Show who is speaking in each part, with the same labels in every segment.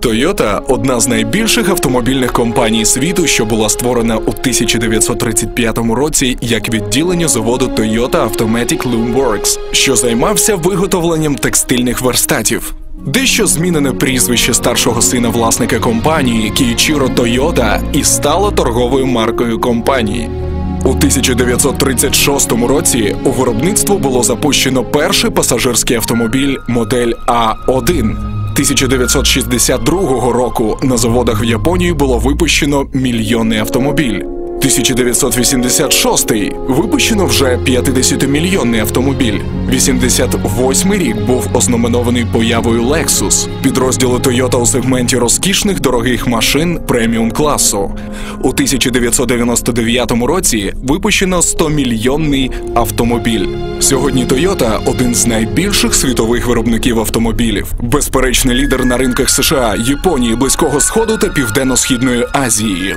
Speaker 1: Toyota – одна з найбільших автомобільних компаній світу, що була створена у 1935 році як відділення заводу Toyota Automatic Loom Works, що займався виготовленням текстильних верстатів. Дещо змінене прізвище старшого сина власника компанії Кіїчіро Тойота і стало торговою маркою компанії. У 1936 році у виробництво було запущено перший пасажирський автомобіль модель А1. 1962 року на заводах в Японії було випущено мільйонний автомобіль. 1986 випущено вже 50-мільйонний автомобіль. 88 рік був ознаменований появою Lexus, підрозділу Toyota у сегменті розкішних дорогих машин преміум класу. У 1999 році випущено 100-мільйонний автомобіль. Сьогодні Toyota – один з найбільших світових виробників автомобілів, безперечний лідер на ринках США, Японії, Близького Сходу та Південно-Східної Азії.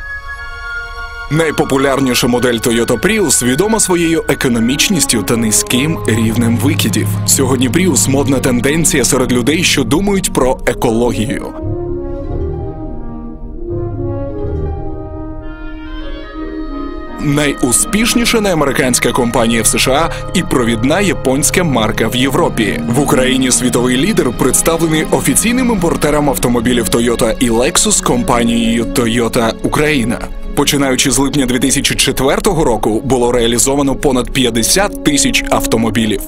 Speaker 1: Найпопулярніша модель Toyota Prius відома своєю економічністю та низьким рівнем викидів. Сьогодні Prius – модна тенденція серед людей, що думають про екологію. Найуспішніша неамериканська компанія в США і провідна японська марка в Європі. В Україні світовий лідер представлений офіційним імпортером автомобілів Toyota і Lexus компанією Toyota Україна. Починаючи з липня 2004 року, було реалізовано понад 50 тисяч автомобілів.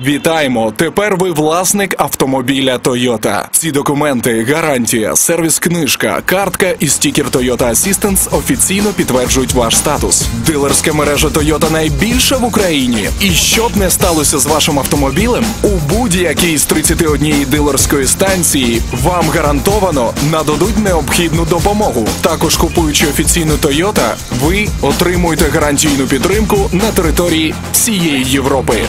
Speaker 1: Вітаємо! Тепер ви власник автомобіля Toyota. Ці документи, гарантія, сервіс-книжка, картка і стікер Toyota Assistance офіційно підтверджують ваш статус. Дилерська мережа Toyota найбільша в Україні. І що б не сталося з вашим автомобілем, у будь-якій з 31 дилерської станції вам гарантовано нададуть необхідну допомогу. Також купуючи офіційну Toyota, ви отримуєте гарантійну підтримку на території всієї Європи.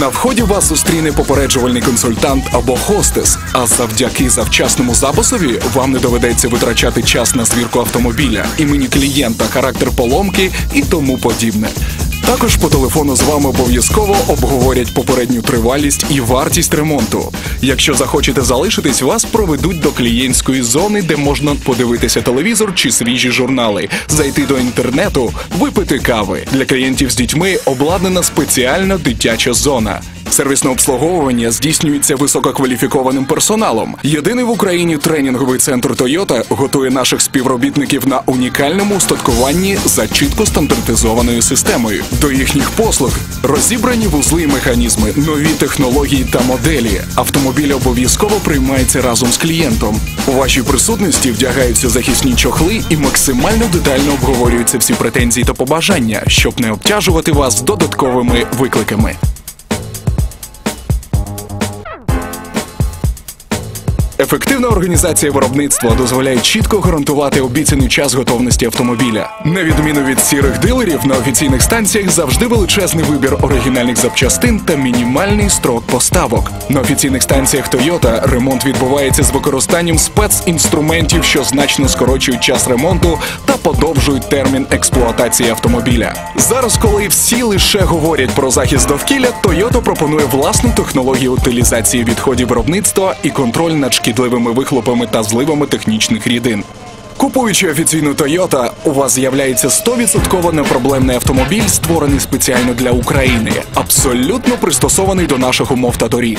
Speaker 1: На вході вас зустріне попереджувальний консультант або хостес. А завдяки завчасному записові вам не доведеться витрачати час на звірку автомобіля, імені клієнта, характер поломки і тому подібне. Також по телефону з вами обов'язково обговорять попередню тривалість і вартість ремонту. Якщо захочете залишитись, вас проведуть до клієнтської зони, де можна подивитися телевізор чи свіжі журнали, зайти до інтернету, випити кави. Для клієнтів з дітьми обладнана спеціальна дитяча зона. Сервісне обслуговування здійснюється висококваліфікованим персоналом. Єдиний в Україні тренінговий центр Toyota готує наших співробітників на унікальному устаткуванні за чітко стандартизованою системою. До їхніх послуг розібрані вузли і механізми, нові технології та моделі. Автомобіль обов'язково приймається разом з клієнтом. У вашій присутності вдягаються захисні чохли і максимально детально обговорюються всі претензії та побажання, щоб не обтяжувати вас додатковими викликами. Ефективна організація виробництва дозволяє чітко гарантувати обіцяний час готовності автомобіля. На відміну від сірих дилерів, на офіційних станціях завжди величезний вибір оригінальних запчастин та мінімальний строк поставок. На офіційних станціях Toyota ремонт відбувається з використанням спецінструментів, що значно скорочують час ремонту та подовжують термін експлуатації автомобіля. Зараз, коли всі лише говорять про захист довкілля, Toyota пропонує власну технологію утилізації відходів виробництва і контроль над шкідливими вихлопами та зливами технічних рідин. Купуючи офіційну Toyota, у вас з'являється 100% непроблемний автомобіль, створений спеціально для України, абсолютно пристосований до наших умов та доріг.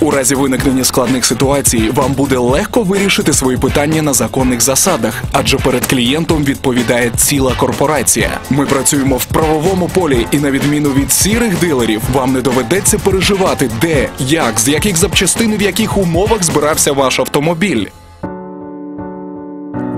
Speaker 1: У разі виникнення складних ситуацій вам буде легко вирішити свої питання на законних засадах, адже перед клієнтом відповідає ціла корпорація. Ми працюємо в правовому полі, і на відміну від сірих дилерів, вам не доведеться переживати, де, як, з яких запчастин в яких умовах збирався ваш автомобіль.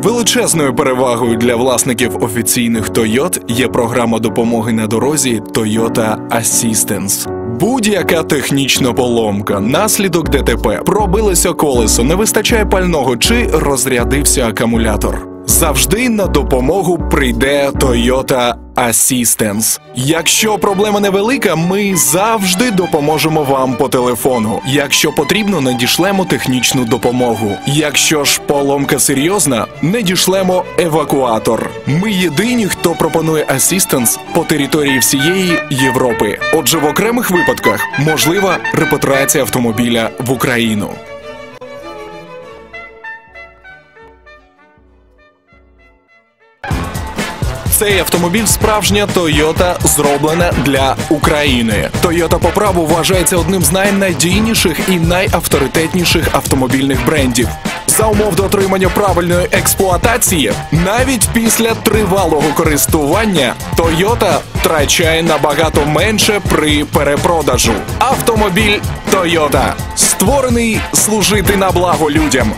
Speaker 1: Величезною перевагою для власників офіційних Toyota є програма допомоги на дорозі Toyota Assistance. Будь-яка технічна поломка, наслідок ДТП, пробилося колесо, не вистачає пального чи розрядився акумулятор. Завжди на допомогу прийде Toyota Assistance. Якщо проблема невелика, ми завжди допоможемо вам по телефону. Якщо потрібно, надішлемо технічну допомогу. Якщо ж поломка серйозна, надішлемо евакуатор. Ми єдині, хто пропонує Assistance по території всієї Європи. Отже, в окремих випадках можлива репатріація автомобіля в Україну. Цей автомобіль справжня Toyota, зроблена для України. Toyota по праву вважається одним з найнадійніших і найавторитетніших автомобільних брендів. За умов дотримання правильної експлуатації, навіть після тривалого користування Toyota втрачає набагато менше при перепродажу. Автомобіль Toyota створений служити на благо людям.